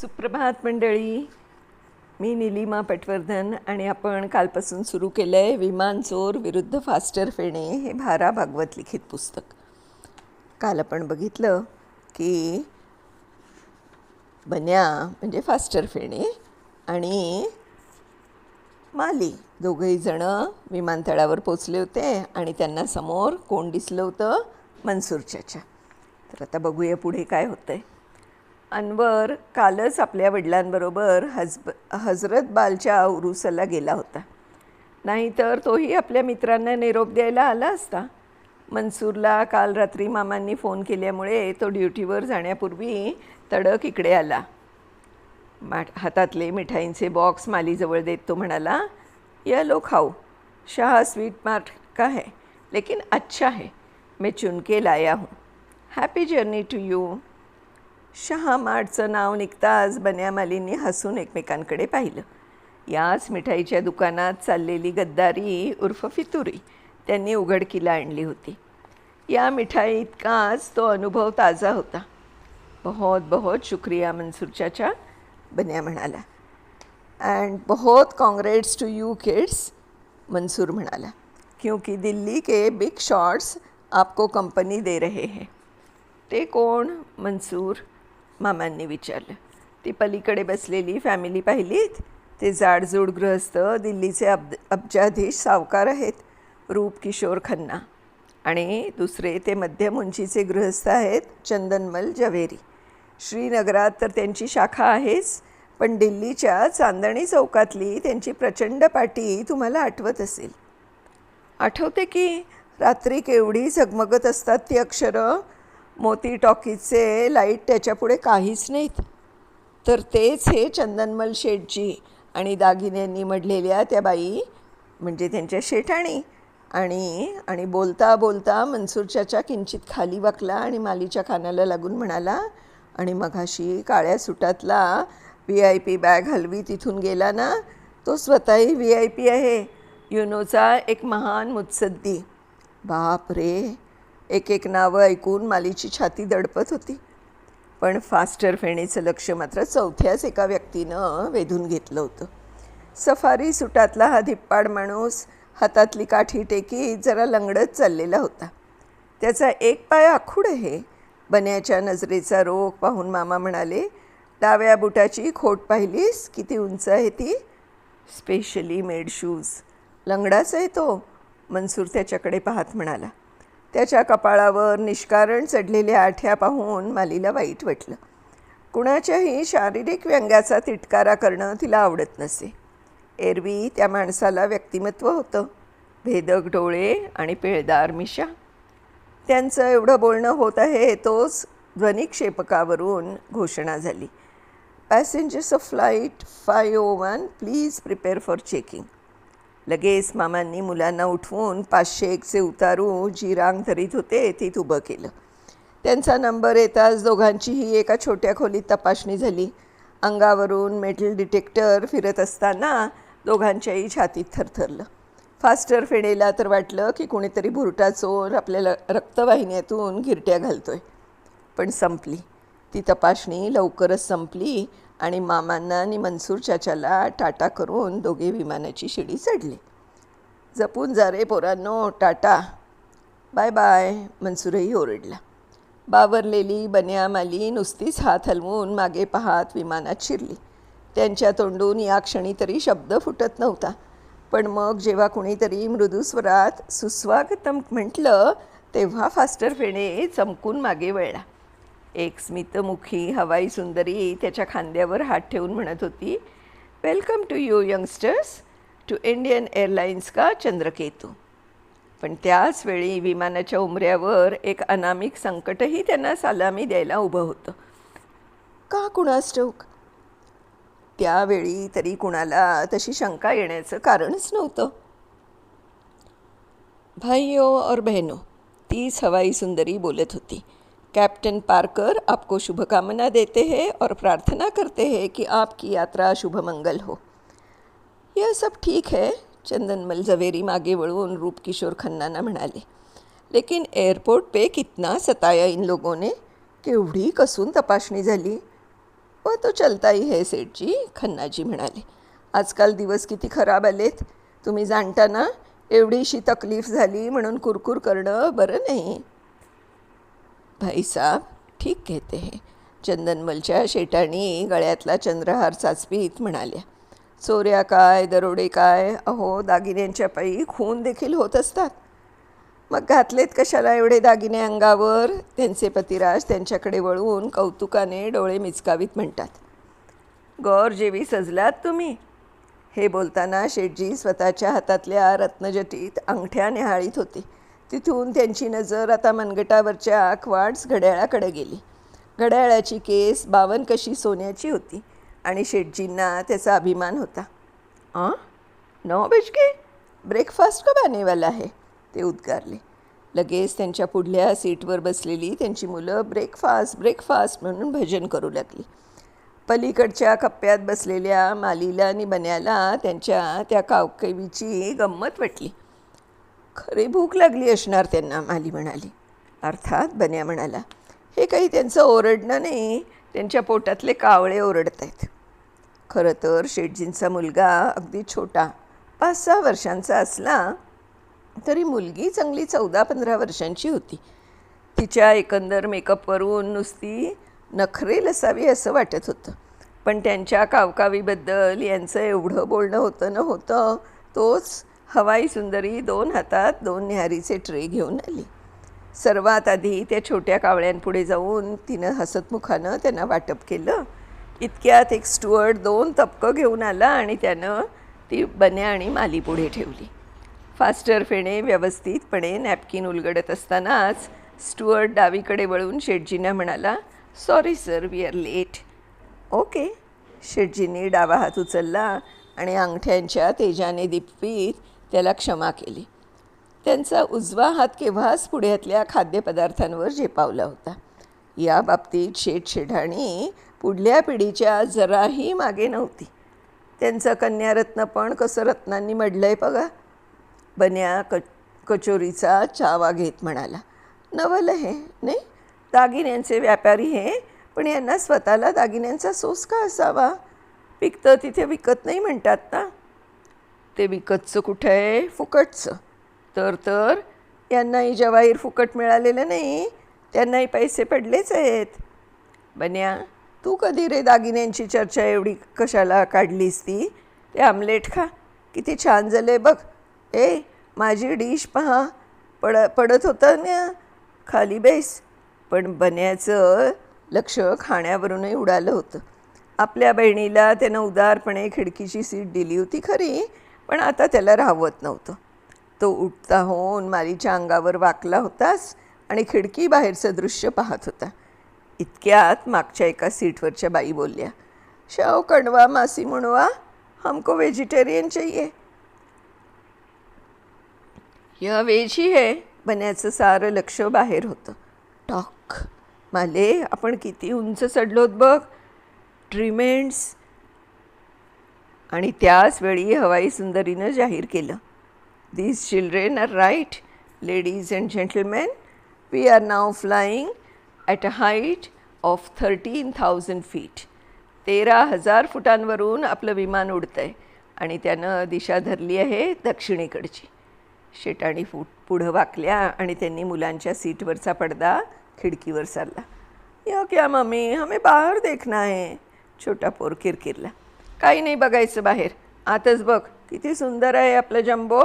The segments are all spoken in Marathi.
सुप्रभात मंडळी. मी निलिमा पटवर्धन आणि आपण कालपासून सुरू केलं आहे विमान चोर विरुद्ध फास्टर फेणे हे भारा भागवत लिखित पुस्तक. काल आपण बघितलं की बन्या म्हणजे फास्टर फेणे आणि माली दोघंही जणं विमानतळावर पोचले होते आणि त्यांना समोर कोण दिसलं होतं? मनसूर चाचा. तर आता बघूया पुढे काय होतं आहे अनवर कालच आपल्या वडिलांबरोबर हजब हजरत बालच्या उरुसाला गेला होता. नाहीतर तोही आपल्या मित्रांना निरोप द्यायला आला असता. मनसूरला काल रात्री मामांनी फोन केल्यामुळे तो ड्युटीवर जाण्यापूर्वी तडक इकडे आला. मा हातातले मिठाईंचे बॉक्स मालीजवळ देत तो म्हणाला या लो खाऊ शाह स्वीट मार्ट का है? लेकिन अच्छा है मैं चुनके लाया हूँ. Happy journey to you Shah मार्टचं नाव निघताच बन्यामालींनी हसून एकमेकांकडे पाहिलं. याच मिठाईच्या दुकानात चाललेली गद्दारी उर्फ फितुरी त्यांनी उघडकीला आणली होती. या मिठाई इतकाच तो अनुभव ताजा होता. बहुत बहुत शुक्रिया मनसूर चाचा बन्या म्हणाला. अँड बहुत congrats to you kids Mansoor म्हणाला. क्योंकि दिल्ली के बिग शॉट्स आपको कंपनी दे रहे हैं. ते कोण? मनसूर मामांनी विचारलं. ती पलीकडे बसलेली फॅमिली पाहिलीत? ते जाडजूड गृहस्थ दिल्लीचे अब अब्जाधीश सावकार आहेत रूप किशोर खन्ना. आणि दुसरे ते मध्यम उंचीचे गृहस्थ आहेत चंदनमल जवेरी. श्रीनगरात तर त्यांची शाखा आहेच पण दिल्लीच्या चांदणी चौकातली त्यांची प्रचंड पाटी तुम्हाला आठवत असेल. आठवते की रात्री केवढी झगमगत असतात ती अक्षरं? मोती टॉकीजचे लाइट त्याच्यापुढे काहीच नाहीत. तर तेच हे चंदनमल शेठजी आणि दागिन्यांनी मढलेल्या त्या बाई म्हणजे त्यांच्या शेठाणी. आणि आणि बोलता बोलता मनसूरच्याच्या किंचित खाली वाकला आणि मालीच्या कानाला लागून म्हणाला आणि मघाशी काळ्या सुटातला व्ही आय पी बॅग हलवी तिथून गेला ना तो स्वतःही व्ही आय पी आहे. युनोचा एक महान मुत्सद्दी. बाप रे एक एक नावं ऐकून मालीची छाती दडपत होती. पण फास्टर फेणेचं लक्ष मात्र चौथ्याच एका व्यक्तीनं वेधून घेतलं होतं. सफारी सुटातला हा धिप्पाड माणूस हातातली काठी टेकी जरा लंगडत चाललेला होता. त्याचा एक पाय आखूड आहे. बन्याच्या नजरेचा रोग पाहून मामा म्हणाले डाव्या बुटाची खोट पाहिलीस? किती उंच आहे ती? स्पेशली मेड शूज लंगडाच आहे तो मनसूर त्याच्याकडे पाहत म्हणाला. त्याच्या कपाळावर निष्कारण चढलेल्या आठ्या पाहून मालीला वाईट वाटलं. कुणाच्याही शारीरिक व्यंगाचा तिटकारा करणं तिला आवडत नसे. एरवी त्या माणसाला व्यक्तिमत्व होतं. भेदक डोळे आणि पिळदार मिशा. त्यांचं एवढं बोलणं होत आहे तोच ध्वनिक्षेपकावरून घोषणा झाली. Passengers of flight five O one please prepare for checking. लगेच मामांनी मुलांना उठवून पाचशे एकचे उतारू जी रांग धरीत होते तीत उभं केलं. त्यांचा नंबर येताच दोघांचीही एका छोट्या खोलीत तपासणी झाली. अंगावरून मेटल डिटेक्टर फिरत असताना दोघांच्याही छातीत थरथरलं. फास्टर फेणेला तर वाटलं की कुणीतरी भुरटा चोर आपल्याला रक्तवाहिन्यातून गिरट्या घालतोय. पण संपली. ती तपासणी लवकरच संपली आणि मामांना आणि मनसूर चाच्याला टाटा करून दोघे विमानाची शिडी चढली. जपून जा रे पोरांनो टाटा. बाय बाय मनसूरही ओरडला. बावरलेली बन्यामाली नुसतीच हात हलवून मागे पाहात विमानात शिरली. त्यांच्या तोंडून या क्षणी तरी शब्द फुटत नव्हता. पण मग जेव्हा कुणीतरी मृदुस्वरात सुस्वागतम म्हटलं तेव्हा फास्टर फेणे चमकून मागे वळला. एक स्मितमुखी हवाई सुंदरी त्याच्या खांद्यावर हात ठेवून म्हणत होती welcome to you youngsters to Indian Airlines का चंद्रकेतू? पण त्याच वेळी विमानाच्या उमऱ्यावर एक अनामिक संकटही त्यांना सलामी द्यायला उभं होतं. का कुणास ठाऊक? त्यावेळी तरी कुणाला तशी शंका येण्याचं कारणच नव्हतं. भाईयो और बहनो तीच हवाई सुंदरी बोलत होती. कैप्टन पार्कर आपको शुभकामना देते हैं और प्रार्थना करते हैं कि आपकी यात्रा शुभ मंगल हो। यह सब ठीक है चंदनमल जवेरी मागे वळून रूपकिशोर खन्नाना म्हणाले लेकिन एअरपोर्ट पे कितना सताया इन लोगों ने केवढी कसून तपासणी झाली। व तो चलताही है सेठजी खन्नाजी म्हणाले। आजकाल दिवस किती खराब आलेत। तुम्ही जाणताना एवढीशी तकलीफ झाली म्हणून कुरकुर करणं बरं नाही। भाई साहब ठीक कहते हैं. चंदनमलच्या शेटाणी गळ्यातला चंद्रहार साचवीत म्हणाल्या. चोऱ्या काय दरोडे काय? अहो दागिन्यांच्या पायी खून देखील होत असतात. मग घातलेत कशाला एवढे दागिने अंगावर? त्यांचे पतिराज त्यांच्याकडे वळून कौतुकाने डोळे मिचकावीत म्हणतात. गौर जेवी सजलात तुम्ही? हे बोलताना शेटजी स्वतःच्या हातातल्या रत्नजटीत अंगठ्या निहाळीत होते. तिथून त्यांची नजर आता मनगटावरच्या क्वार्ट्स घड्याळाकडे गेली. घड्याळाची केस बावन कशी सोन्याची होती आणि शेटजींना त्याचा अभिमान होता. आ? नऊ बज ब्रेकफास्ट का बानेवाला आहे ते उद्गारले. लगेच त्यांच्या पुढल्या सीटवर बसलेली त्यांची मुलं ब्रेकफास्ट ब्रेकफास्ट म्हणून भजन करू लागली. पलीकडच्या कप्प्यात बसलेल्या मालीला आणि बन्याला त्यांच्या त्या कावकवीची गंमत वाटली. खरी भूक लागली असणार त्यांना माली म्हणाली. अर्थात बन्या म्हणाला हे काही त्यांचं ओरडणं नाही त्यांच्या पोटातले कावळे ओरडत आहेत खरं तर शेटजींचा मुलगा अगदी छोटा पाच सहा वर्षांचा असला तरी मुलगी चांगली चौदा पंधरा वर्षांची होती. तिच्या एकंदर मेकअपवरून नुसती नखरेल असावी असं वाटत होतं. पण त्यांच्या कावकावीबद्दल यांचं एवढं बोलणं होतं न होतं तोच हवाई सुंदरी दोन हातात दोन न्याहारीचे ट्रे घेऊन आली. सर्वात आधी त्या छोट्या कावळ्यांपुढे जाऊन तिनं हसतमुखानं त्यांना वाटप केलं. इतक्यात एक स्टुअर्ड दोन तपकं घेऊन आला आणि त्यानं ती बन्या आणि माली पुढे ठेवली. फास्टर फेणे व्यवस्थितपणे नॅपकिन उलगडत असतानाच स्टुअर्ड डावीकडे वळून शेटजीनं म्हणाला sorry sir we are late okay शेटजींनी डावा हात उचलला आणि अंगठ्यांच्या तेजाने दिपवीत त्याला क्षमा केली. त्यांचा उजवा हात केव्हाच पुढ्यातल्या खाद्यपदार्थांवर झेपावला होता. या बाबतीत शेठशेढाणी पुढल्या पिढीच्या जराही मागे नव्हती. त्यांचं कन्यारत्न पण कसं रत्नांनी मडलं आहे बघा. बन्या क कचोरीचा चावा घेत म्हणाला नवल हे नाही? दागिन्यांचे व्यापारी हे? पण यांना स्वतःला दागिन्यांचा सोस का असावा? पिकतं तिथे विकत नाही म्हणतात ना? ते विकतचं कुठं आहे? फुकटचं. तर तर यांनाही जवाहीर फुकट मिळालेलं नाही त्यांनाही पैसे पडलेच आहेत. बन्या तू कधी रे दागिन्यांची चर्चा एवढी कशाला काढलीस ती? ते आमलेट खा. किती छान झाले बघ. ए माझी डिश पहा. पड पडत होतं ना? खाली बेस. पण बन्याचं लक्ष खाण्यावरूनही उडालं होतं. आपल्या बहिणीला त्यानं उदारपणे खिडकीची सीट दिली होती खरी. पण आता त्याला राहवत नव्हतं. तो उठता होऊन मालीच्या अंगावर वाकला होताच आणि खिडकी बाहेरचं दृश्य पाहत होता. इतक्यात मागच्या एका सीटवरच्या बाई बोलल्या शाव कणवा मासी म्हणवा हमको व्हेजिटेरियन चाहिए. या वेज ही आहे बन्याचं सारं लक्ष बाहेर होतं. टॉक माले आपण किती उंच चढलोत बघ. ट्रिमेंट्स आणि त्याच वेळी हवाई सुंदरीनं जाहीर केलं. These children are right ladies and gentleman we are now flying at a height of thirteen thousand feet तेरा हजार फुटांवरून आपलं विमान उडतं आहे आणि त्यानं दिशा धरली आहे दक्षिणेकडची. शेटाणी फूट पुढं वाकल्या आणि त्यांनी मुलांच्या सीटवरचा पडदा खिडकीवर सरला. या क्या मम्मी हमें बाहेर देखना आहे छोटा पोर किरकिरला. काही नाही बघायचं बाहेर. आतच बघ. किती सुंदर आहे आपलं जम्बो.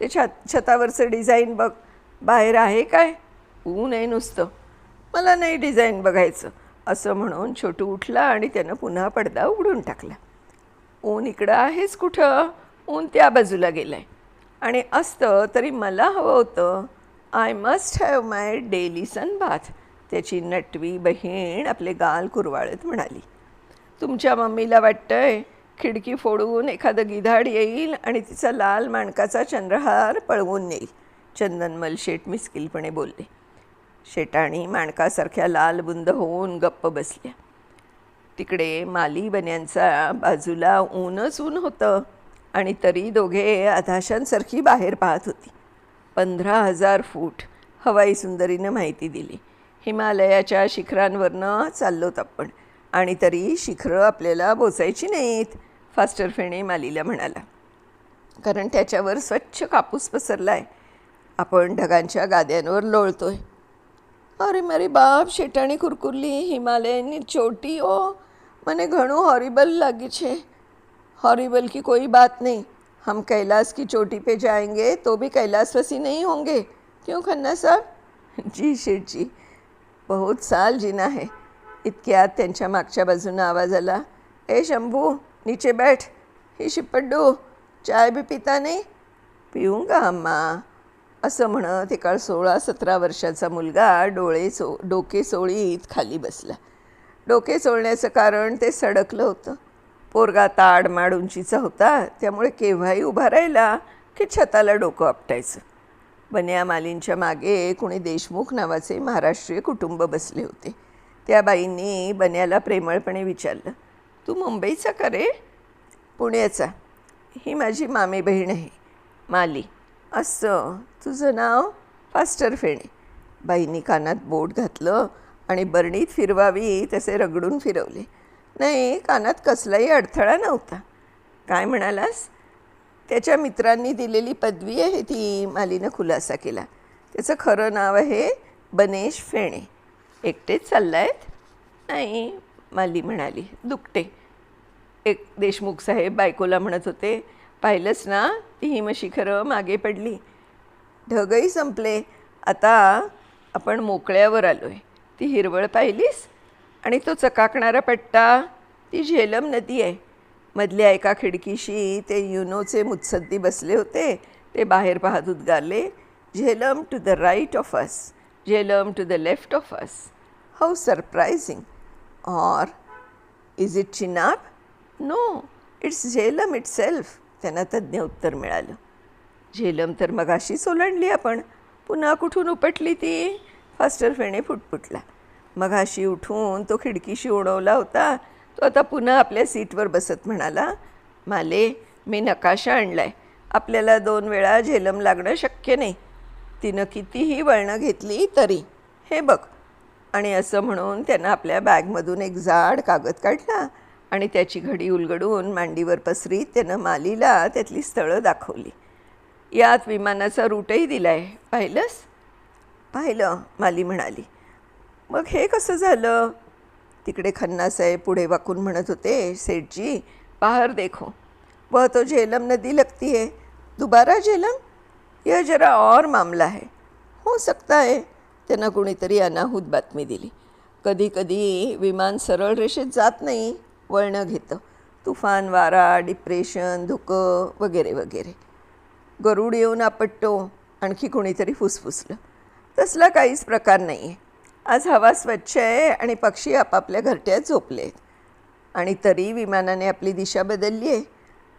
ते छत छतावरचं डिझाईन बघ. बाहेर आहे काय? ऊन आहे नुसतं. मला नाही डिझाईन बघायचं. असं म्हणून छोटू उठला आणि त्यानं पुन्हा पडदा उघडून टाकला. ऊन इकडं आहेच कुठं? ऊन त्या बाजूला गेलं आहे आणि असतं तरी मला हवं होतं. I must have my daily sunbath त्याची नटवी बहीण आपले गाल कुरवाळत म्हणाली. तुमच्या मम्मीला वाटतंय खिडकी फोडून एखादं गिधाड येईल आणि तिचा लाल माणकाचा चंद्रहार पळवून नेईल. चंदनमल शेट मिस्किलपणे बोलले. शेटाणी माणकासारख्या लाल बुंद होऊन गप्प बसल्या. तिकडे माली बन्यांचा बाजूला ऊनच ऊन होतं आणि तरी दोघे अधाशांसारखी बाहेर पाहत होती. पंधरा हजार फूट हवाई सुंदरीनं माहिती दिली. हिमालयाच्या शिखरांवरनं चाललोत आपण. आणि तरी शिखरं आपल्याला बोचायची नाहीत फास्टर फेणे मालीला म्हणाला. कारण त्याच्यावर स्वच्छ कापूस पसरला आहे आपण ढगांच्या गाद्यांवर लोळतोय. अरे मरे बाप शेटाणी कुरकुरली हिमालयनी चोटी ओ. मने घणू हॉरिबल लागे छे हॉरिबल की कोई बात नहीं. हम कैलाश की चोटी पे जाएंगे तो भी कैलाश वसी नहीं होंगे. क्यों खन्ना साहब? जी शेठ जी बहुत साल जीना है. इतक्यात त्यांच्या मागच्या बाजूनं आवाज आला ए शंभू नीचे बैठ. ही शिपड्डू चाय बी पिता नाही? पिऊंगा अम्मा. असं म्हणत एका सोळा सतरा वर्षाचा मुलगा डोळे सो डोके सोळीत खाली बसला. डोके सोळण्याचं कारण ते सडकलं होतं. पोरगा ताड माड उंचीचा होता त्यामुळे केव्हाही उभा राहिला की छताला डोकं आपटायचं. बन्या मालींच्या मागे कुणी देशमुख नावाचे महाराष्ट्रीय कुटुंब बसले होते. त्या बाईंनी बन्याला प्रेमळपणे विचारलं तू मुंबईचा का रे? पुण्याचा. ही माझी मामी बहीण आहे. माली. असं? तुझं नाव? फास्टर फेणे. बाईंनी कानात बोट घातलं आणि बरणीत फिरवावी तसे रगडून फिरवले. नाही कानात कसलाही अडथळा नव्हता. काय म्हणालास? त्याच्या मित्रांनी दिलेली पदवी आहे ती. मालीनं खुलासा केला. त्याचं खरं नाव आहे बनेश फेणे. एकटेच चाललायत. नाही माली म्हणाली दुखटे एक देशमुख साहेब बायकोला म्हणत होते पाहिलंच ना ती हिमशिखरं मागे पडली. ढगही संपले. आता आपण मोकळ्यावर आलो आहे ती हिरवळ पाहिलीस? आणि तो चकाकणारा पट्टा ती झेलम नदी आहे. मधल्या एका खिडकीशी ते युनोचे मुत्सद्दी बसले होते. ते बाहेर पाहत उद्गारले Jhelum to the right of us Jhelum to the left of us how surprising or is it Chenab no it's Jhelum itself त्यांना तज्ज्ञ उत्तर मिळालं. झेलम तर मगाशीच ओलांडली आपण. पुन्हा कुठून उपटली ती? फास्टर फेणे फुटफुटला. मगाशी उठून तो खिडकीशी उडवला होता. तो आता पुन्हा आपल्या सीटवर बसत म्हणाला माले मी नकाशा आणलाय. आपल्याला दोन वेळा झेलम लागणं शक्य नाही. तिनं कितीही वळणं घेतली तरी. हे बघ. आणि असं म्हणून त्यानं आपल्या बॅगमधून एक जाड कागद काढला आणि त्याची घडी उलगडून मांडीवर पसरीत त्यानं मालीला त्यातली स्थळं दाखवली. यात विमानाचा रूटही दिला आहे पाहिलंस? पाहिलं माली म्हणाली. मग हे कसं झालं? तिकडे खन्नासाहेब पुढे वाकून म्हणत होते सेठजी बाहर देखो. वह तो झेलम नदी लगती है. दुबारा झेलम? यह जरा और मामला है। हो सकता है त्यांना कोणीतरी अनाहूत बातमी दिली। कधी कधी विमान सरळ रेषेत जात नाही वळणं घेतं तुफान वारा डिप्रेशन धुकं वगैरे वगैरे. गरुड येऊन आपटतो आणखी कोणीतरी फुसफुसलं. तसला काहीच प्रकार नाही आहे आज हवा स्वच्छ आहे आणि पक्षी आपापल्या घरट्यात झोपले आहेत. आणि तरी विमानाने आपली दिशा बदलली आहे.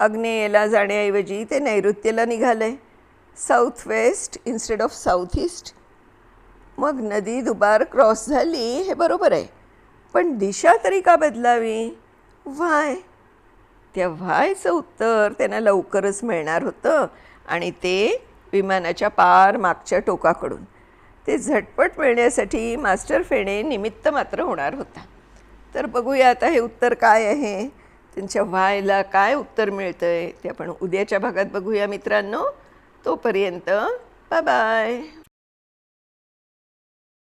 आग्नेयेला जाण्याऐवजी ते नैऋत्येला निघालं आहे southwest instead of south east मग नदी दुबार क्रॉस झाली हे बरोबर आहे. पण दिशा तरी का बदलावी? व्हाय त्या व्हायचं उत्तर त्यांना लवकरच मिळणार होतं आणि ते विमानाच्या पार मागच्या टोकाकडून. ते झटपट मिळण्यासाठी मास्टर फेणे निमित्त मात्र होणार होता. तर बघूया आता हे उत्तर काय आहे? त्यांच्या व्हायला काय उत्तर मिळतं आहे ते आपण उद्याच्या भागात बघूया मित्रांनो. तोपर्यंत बाय बाय